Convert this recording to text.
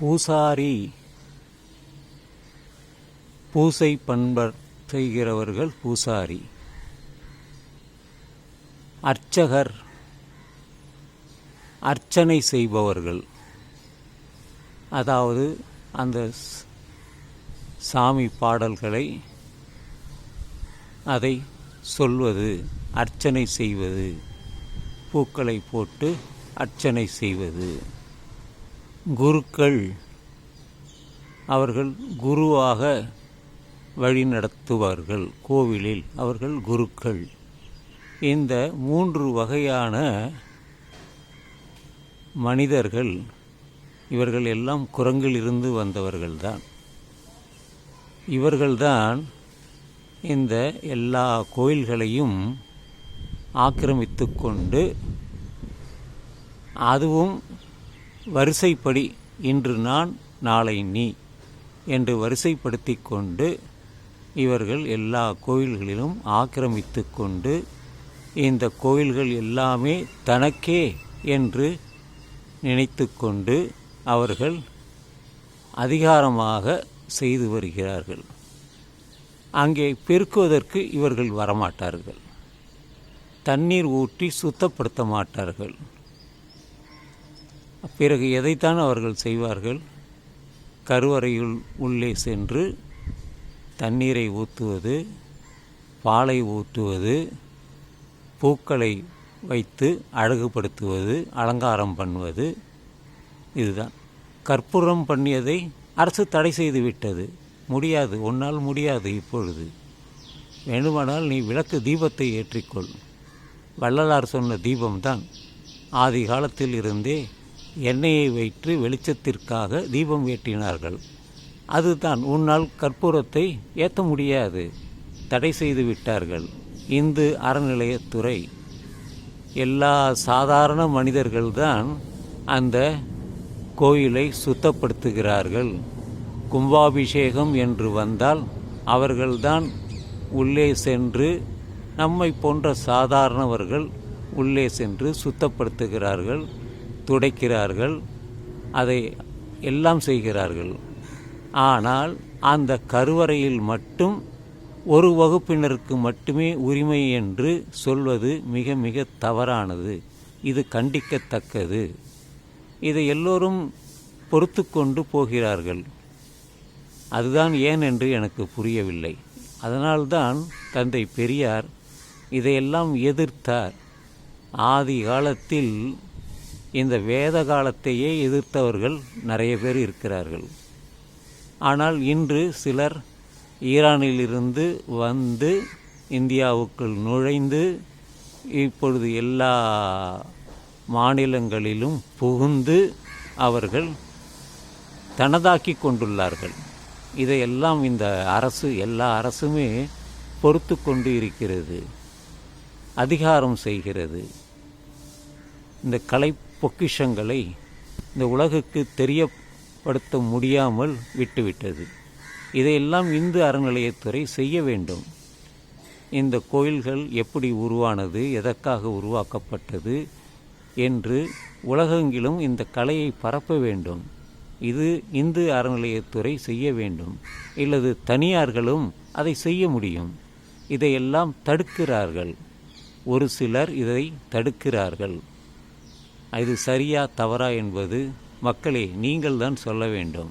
பூசாரி பூசை பண்பர் செய்கிறவர்கள் பூசாரி. அர்ச்சகர் அர்ச்சனை செய்பவர்கள். அதாவது அந்த சாமி பாடல்களை அதை சொல்வது அர்ச்சனை செய்வது பூக்களை போட்டு அர்ச்சனை செய்வது. குருக்கள் அவர்கள் குருவாக வழிநடத்துவார்கள். கோவிலில் அவர்கள் குருக்கள். இந்த மூன்று வகையான மனிதர்கள் இவர்கள் எல்லாம் குரங்கிலிருந்து வந்தவர்கள்தான். இவர்கள்தான் இந்த எல்லா கோயில்களையும் ஆக்கிரமித்து கொண்டு அதுவும் வரிசைப்படி இன்று நான் நாளை நீ என்று வரிசைப்படுத்தி கொண்டு இவர்கள் எல்லா கோயில்களிலும் ஆக்கிரமித்து கொண்டு இந்த கோயில்கள் எல்லாமே தனக்கே என்று நினைத்து கொண்டு அவர்கள் அதிகாரமாக செய்து வருகிறார்கள். அங்கே பெருக்குவதற்கு இவர்கள் வரமாட்டார்கள். தண்ணீர் ஊற்றி சுத்தப்படுத்த மாட்டார்கள். பிறகு எதைத்தான் அவர்கள் செய்வார்கள்? கருவறையுள் உள்ளே சென்று தண்ணீரை ஊற்றுவது பாலை ஊற்றுவது பூக்களை வைத்து அழகுபடுத்துவது அலங்காரம் பண்ணுவது இதுதான். கற்பூரம் பண்ணியதை அரசு தடை செய்து விட்டது. முடியாது உன்னால் முடியாது இப்பொழுது. வேண்டுமானால் நீ விளக்கு தீபத்தை ஏற்றிக்கொள். வள்ளலார் சொன்ன தீபம்தான். ஆதி காலத்தில் இருந்தே எண்ணெயை வைத்து வெளிச்சத்திற்காக தீபம் ஏற்றினார்கள். அதுதான் உன்னால் கற்பூரத்தை ஏற்ற முடியாது. தடை செய்து விட்டார்கள். இந்து அறநிலையத்துறை. எல்லா சாதாரண மனிதர்கள்தான் அந்த கோயிலை சுத்தப்படுத்துகிறார்கள். கும்பாபிஷேகம் என்று வந்தால் அவர்கள்தான் உள்ளே சென்று நம்மை போன்ற சாதாரணவர்கள் உள்ளே சென்று சுத்தப்படுத்துகிறார்கள். துடைக்கிறார்கள் அதை எல்லாம் செய்கிறார்கள். ஆனால் அந்த கருவறையில் மட்டும் ஒரு வகுப்பினருக்கு மட்டுமே உரிமை என்று சொல்வது மிக மிக தவறானது. இது கண்டிக்கத்தக்கது. இதை எல்லோரும் பொறுத்து கொண்டு போகிறார்கள். அதுதான் ஏன் என்று எனக்கு புரியவில்லை. அதனால்தான் தந்தை பெரியார் இதையெல்லாம் எதிர்த்தார். ஆதி காலத்தில் இந்த வேத காலத்தையே எதிர்த்தவர்கள் நிறைய பேர் இருக்கிறார்கள். ஆனால் இன்று சிலர் ஈரானிலிருந்து வந்து இந்தியாவுக்குள் நுழைந்து இப்பொழுது எல்லா மாநிலங்களிலும் புகுந்து அவர்கள் தனதாக்கி கொண்டுள்ளார்கள். இதையெல்லாம் இந்த அரசு எல்லா அரசுமே பொறுத்து கொண்டு இருக்கிறது அதிகாரம் செய்கிறது. இந்த கலை பொக்கிஷங்களை இந்த உலகுக்கு தெரியப்படுத்த முடியாமல் விட்டுவிட்டது. இதையெல்லாம் இந்து அறநிலையத்துறை செய்ய வேண்டும். இந்த கோயில்கள் எப்படி உருவானது எதற்காக உருவாக்கப்பட்டது என்று உலகெங்கிலும் இந்த கலையை பரப்ப வேண்டும். இது இந்து அறநிலையத்துறை செய்ய வேண்டும். இல்லது தனியார்களும் அதை செய்ய முடியும். இதையெல்லாம் தடுக்கிறார்கள். ஒரு சிலர் இதை தடுக்கிறார்கள். இது சரியா தவறா என்பது மக்களே நீங்கள் தான் சொல்ல வேண்டும்.